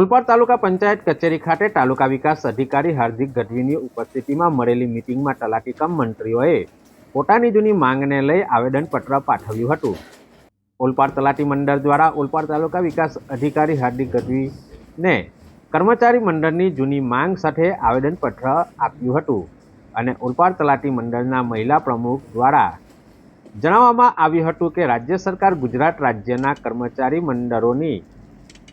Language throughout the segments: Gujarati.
ઓલપાડ તાલુકા પંચાયત કચેરી ખાતે તાલુકા વિકાસ અધિકારી હાર્દિક ગઢવીની ઉપસ્થિતિમાં મળેલી મિટિંગમાં તલાટી કમ મંત્રીઓએ પોતાની જૂની માંગને લઈ આવેદનપત્ર પાઠવ્યું હતું. ઓલપાડ તલાટી મંડળ દ્વારા ઓલપાડ તાલુકા વિકાસ અધિકારી હાર્દિક ગઢવીને કર્મચારી મંડળની જૂની માંગ સાથે આવેદનપત્ર આપ્યું હતું અને ઓલપાડ તલાટી મંડળના મહિલા પ્રમુખ દ્વારા જણાવવામાં આવ્યું હતું કે રાજ્ય સરકાર ગુજરાત રાજ્યના કર્મચારી મંડળોની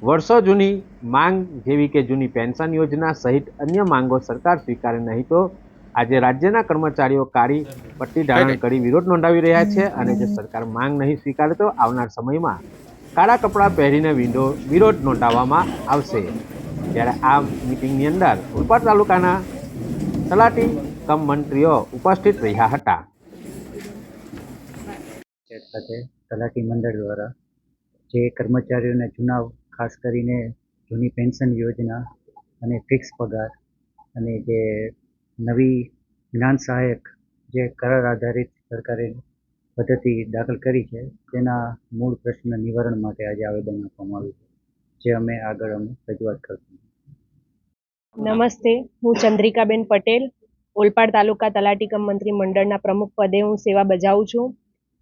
વર્ષો જૂની માંગ જેવી કે જૂની પેન્શન યોજના સહિત અન્ય માંગો સરકાર સ્વીકારે નહીં તો આજે રાજ્યના કર્મચારીઓ કાળી પટ્ટી ધારણ કરી વિરોધ નોંધાવી રહ્યા છે અને જો સરકાર માંગ નહીં સ્વીકારે તો આવનાર સમયમાં કાળા કપડાં પહેરીને વિંડો વિરોધ નોંધાવવામાં આવશે. ત્યારે આ મિટિંગની અંદર ઉલપાડ તાલુકાના તલાટી કમ મંત્રીઓ ઉપસ્થિત રહ્યા હતા. ખાતે તલાટી મંડળ દ્વારા જે કર્મચારીઓને ચુનાવ ખાસ કરીને જૂની પેન્શન યોજના અને ફિક્સ પગાર અને જે નવી જ્ઞાન સહાયક જે કરાર આધારિત સરકારે પદ્ધતિ દાખલ કરી છે, તેના મૂળ પ્રશ્ન નિવારણ માટે આજે આવેદન આપવામાં આવ્યું છે, જે અમે આગળ અમે રજૂઆત કરશું. નમસ્તે, હું ચંદ્રિકાબેન પટેલ, ઓલપાડ તાલુકા તલાટી કમ મંત્રી મંડળના પ્રમુખ પદે હું સેવા બજાવું છું.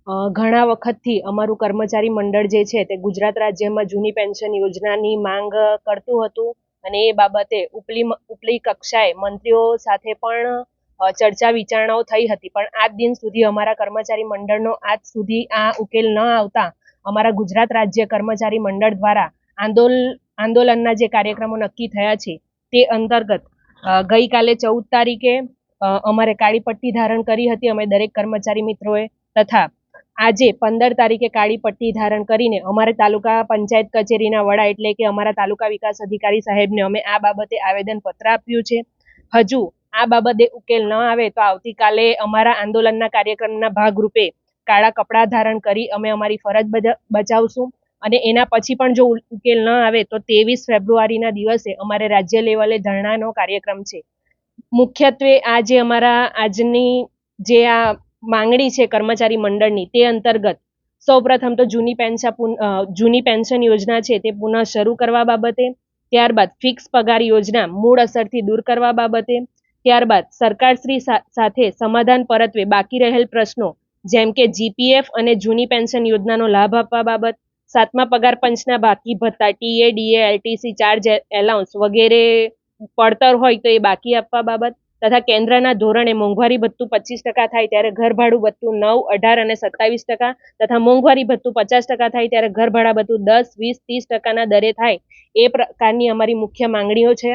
ઘણા વખતથી અમારું કર્મચારી મંડળ જે છે તે ગુજરાત રાજ્યમાં જૂની પેન્શન યોજનાની માંગ કરતું હતું અને એ બાબતે ઉપલી ઉપલી કક્ષાએ મંત્રીઓ સાથે પણ ચર્ચા વિચારણાઓ થઈ હતી. પણ આજ દિન સુધી અમારા કર્મચારી મંડળનો આજ સુધી આ ઉકેલ ન આવતા અમારા ગુજરાત રાજ્ય કર્મચારી મંડળ દ્વારા આંદોલ, આંદોલનના જે કાર્યક્રમો નક્કી થયા છે તે અંતર્ગત ગઈકાલે ચૌદ તારીખે અમારે કાળી પટ્ટી ધારણ કરી હતી. અમે દરેક કર્મચારી મિત્રોએ તથા આજે પંદર તારીખે કાળી પટ્ટી ધારણ કરીને અમારે તાલુકા પંચાયત કચેરીના વડા એટલે કે અમારા તાલુકા વિકાસ અધિકારી સાહેબને અમે આ બાબતે આવેદન પત્ર આપ્યું છે. હજુ આ બાબતે ઉકેલ ન આવે તો આવતીકાલે અમારા આંદોલનના કાર્યક્રમના ભાગરૂપે કાળા કપડાં ધારણ કરી અમે અમારી ફરજ બજા- બજાવશું. અને એના પછી પણ જો ઉકેલ ન આવે તો ત્રેવીસ ફેબ્રુઆરીના દિવસે અમારે રાજ્ય લેવલે ધરણાનો કાર્યક્રમ છે. મુખ્યત્વે આ જે અમારા આજની જે આ માંગણી છે કર્મચારી મંડળની તે અંતર્ગત સૌપ્રથમ તો જૂની પેન્શન જૂની પેન્શન યોજના છે તે પુનઃ શરૂ કરવા બાબતે, ત્યારબાદ ફિક્સ પગાર યોજના મૂળ અસરથી દૂર કરવા બાબતે, ત્યારબાદ સરકારશ્રી સાથે સમાધાન પરત્વે બાકી રહેલ પ્રશ્નો જેમ કે જીપીએફ અને જૂની પેન્શન યોજનાનો લાભ આપવા બાબત, સાતમા પગાર પંચના બાકી ભત્તા TA DA LTC charge allowance વગેરે, પડતર હોય તો એ બાકી આપવા બાબત તથા કેન્દ્રના ધોરણે મોંઘવારી ભથ્થું પચીસ ટકા થાય ત્યારે ઘર ભાડું ભથ્થું નવ, અઢાર અને સત્તાવીસ ટકા તથા મોંઘવારી ભથ્થું પચાસ ટકા થાય ત્યારે ઘર ભાડા ભથ્થું દસ, વીસ, ત્રીસ ટકાના દરે થાય. એ પ્રકારની અમારી મુખ્ય માંગણીઓ છે.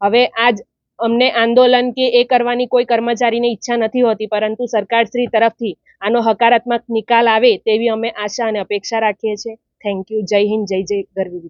હવે આજ અમને આંદોલન કે એ કરવાની કોઈ કર્મચારીની ઈચ્છા નથી હોતી, પરંતુ સરકારશ્રી તરફથી આનો હકારાત્મક નિકાલ આવે તેવી અમે આશા અને અપેક્ષા રાખીએ છીએ. થેન્ક યુ જય હિન્દ, જય જય ગરવી